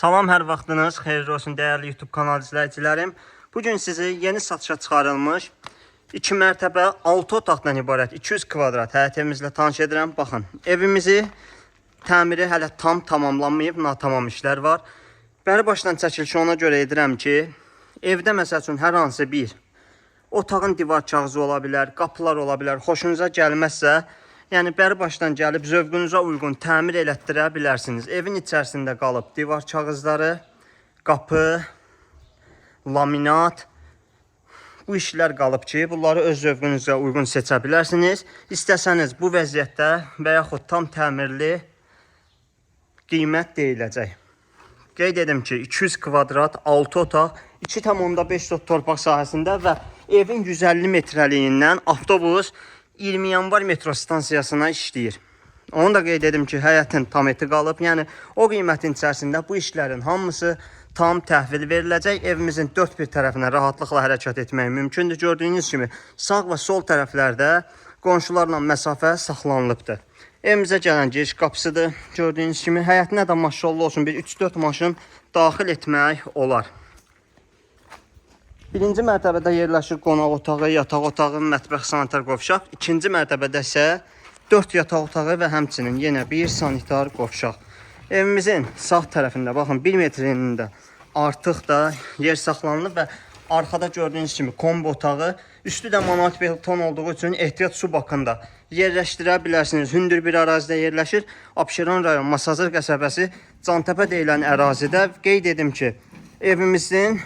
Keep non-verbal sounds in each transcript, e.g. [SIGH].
Salam, hər vaxtınız xeyirli olsun dəyərli YouTube kanal izləyicilərim. Bu gün sizi yeni satışa çıxarılmış 2 mərtəbə 6 otaqdan ibarət 200 kvadrat həyət evimizlə tanış edirəm. Baxın, evimizi təmiri hələ tam tamamlanmayıb, natamam işlər var. Bəri başdan çəkilişi ona görə edirəm ki, evdə məsəl üçün hər hansı bir otağın divar kağızı ola bilər, qapılar ola bilər, xoşunuza gəlməzsə, yəni bəri başdan gəlib zövqünüzə uyğun təmir elətdirə bilərsiniz. Evin içərisində qalıb divar kağızları, qapı, laminat bu işlər qalıb ki, bunları öz zövqünüzə uyğun seçə bilərsiniz. İstəsəniz bu vəziyyətdə və yaxud tam təmirli qiymət deyiləcək. Qeyd edim ki, 200 kvadrat 6 otaq, 2,5 sot torpaq sahəsində və evin 150 metrəliyindən avtobus 20 yanvar metro stansiyasına işləyir. Onu da qeyd edim ki, həyətin tam eti qalıb. Yəni o qiymətin içərisində bu işlərin hamısı tam təhvil veriləcək. Evimizin dörd bir tərəfinə rahatlıqla hərəkət etmək mümkündür. Gördüyünüz kimi sağ və sol tərəflərdə qonşularla məsafə saxlanılıbdır. Evimizə gələn giriş qapısıdır. Gördüyünüz kimi həyətinə də maşallah olsun bir 3-4 maşın daxil etmək olar. Birinci mərtəbədə yerləşir qonaq otağı, yataq otağı, mətbəx, sanitar qovşaq. İkinci mərtəbədə isə 4 yataq otağı və həmçinin yenə bir sanitar qovşaq. Evimizin sağ tərəfində baxın 1 metrinin də artıq da yer saxlanılıb və arxada gördüyünüz kimi kombo otağı, üstü də monolit beton olduğu üçün ehtiyat su bakında yerləşdirə bilərsiniz. Hündür bir ərazidə yerləşir. Abşeron rayon Masazır qəsəbəsi Cantəpə deyilən ərazidə qeyd edim ki, evimizin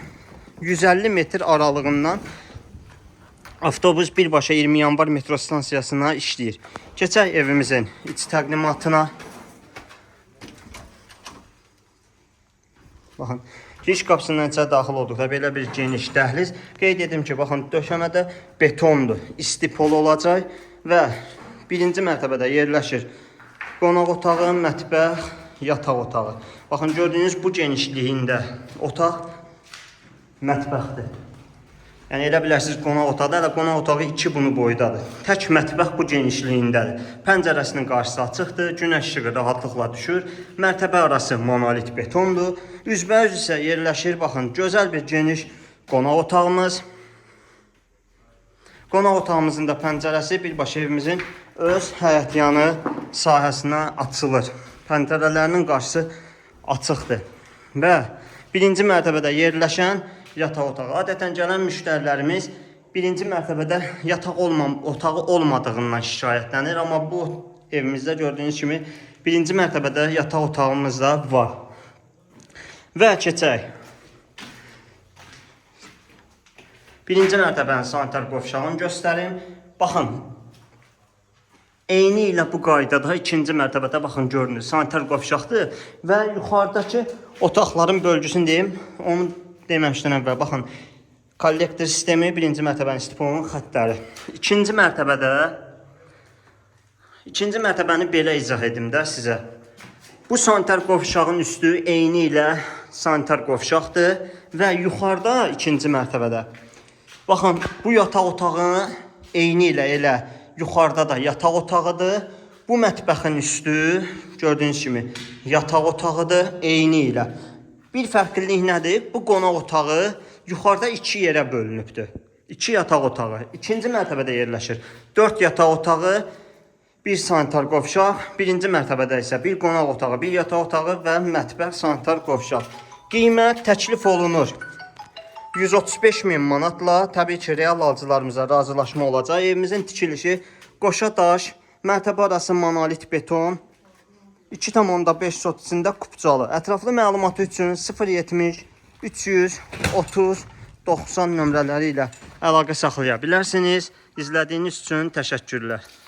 150 metr aralığından avtobus birbaşa 20 yanvar metro stansiyasına işləyir. Keçək evimizin iç təqdimatına. Baxın, giriş qapısından içəri daxil olduqda belə bir geniş dəhliz. Qeyd edim ki, baxın döşəmədə betondur, istipol olacaq və birinci mərtəbədə yerləşir qonaq otağı, mətbəx, yataq otağı. Baxın gördüyünüz bu genişliyində otaq mətbəxdir. Yəni elə bilərsiniz qonaq otağı, elə qonaq otağı 2 bunu boydadır. Tək mətbəx bu genişliyindədir. Pəncərəsinin qarşısı açıqdır, günəş işığı rahatlıqla düşür. Mərtəbə arası monolit betondur. Üzbəüz isə yerləşir, baxın, gözəl bir geniş qonaq otağımız. Qonaq otağımızın da pəncərəsi birbaşa evimizin öz həyətyanı sahəsinə açılır. Pəncərələrinin qarşısı açıqdır. Və birinci mərtəbədə yerləşən yataq otağı. Adətən gələn müştərilərimiz birinci mərtəbədə [LAUGHS] yataq olmam, otağı olmadığından şikayətlənir, amma bu evimizdə gördüyünüz kimi birinci mərtəbədə yataq otağımız da var. Və keçək. Birinci mərtəbənin sanitar qovşağını göstərim. Baxın. Eyni ilə bu qaydada ikinci mərtəbədə baxın görünür. Sanitar qovşaqdır və yuxarıdakı otaqların bölgüsünü deyim. Onu deməmişdən əvvəl baxın. Kollektor sistemi birinci mərtəbənin stiponun xəttləri. İkinci mərtəbədə ikinci mərtəbəni belə izah edim də sizə. Bu sanitar qovşağın üstü eyni ilə sanitar qovşaqdır və yuxarıda ikinci mərtəbədə Baxın, bu yataq otağı eyni ilə elə yuxarıda da yataq otağıdır. Bu mətbəxin üstü gördüyünüz kimi yataq otağıdır eyni ilə. Bir fərqlilik nədir? Bu qonaq otağı yuxarıda iki yerə bölünübdür. İki yataq otağı. İkinci mərtəbədə yerləşir. 4 yataq otağı, bir sanitar qovşaq, birinci mərtəbədə isə bir qonaq otağı, bir yataq otağı və mətbəx sanitar qovşaq. Qiymət təklif olunur. 135 min manatla təbii ki, real alıcılarımıza razılaşma olacaq. Evimizin tikilişi qoşa daş, mərtəbə arası monolit beton, 2,5 sot içində kupcalı. Ətraflı məlumatı üçün 070 330 90 nömrələri ilə əlaqə saxlaya bilərsiniz. İzlədiyiniz üçün təşəkkürlər.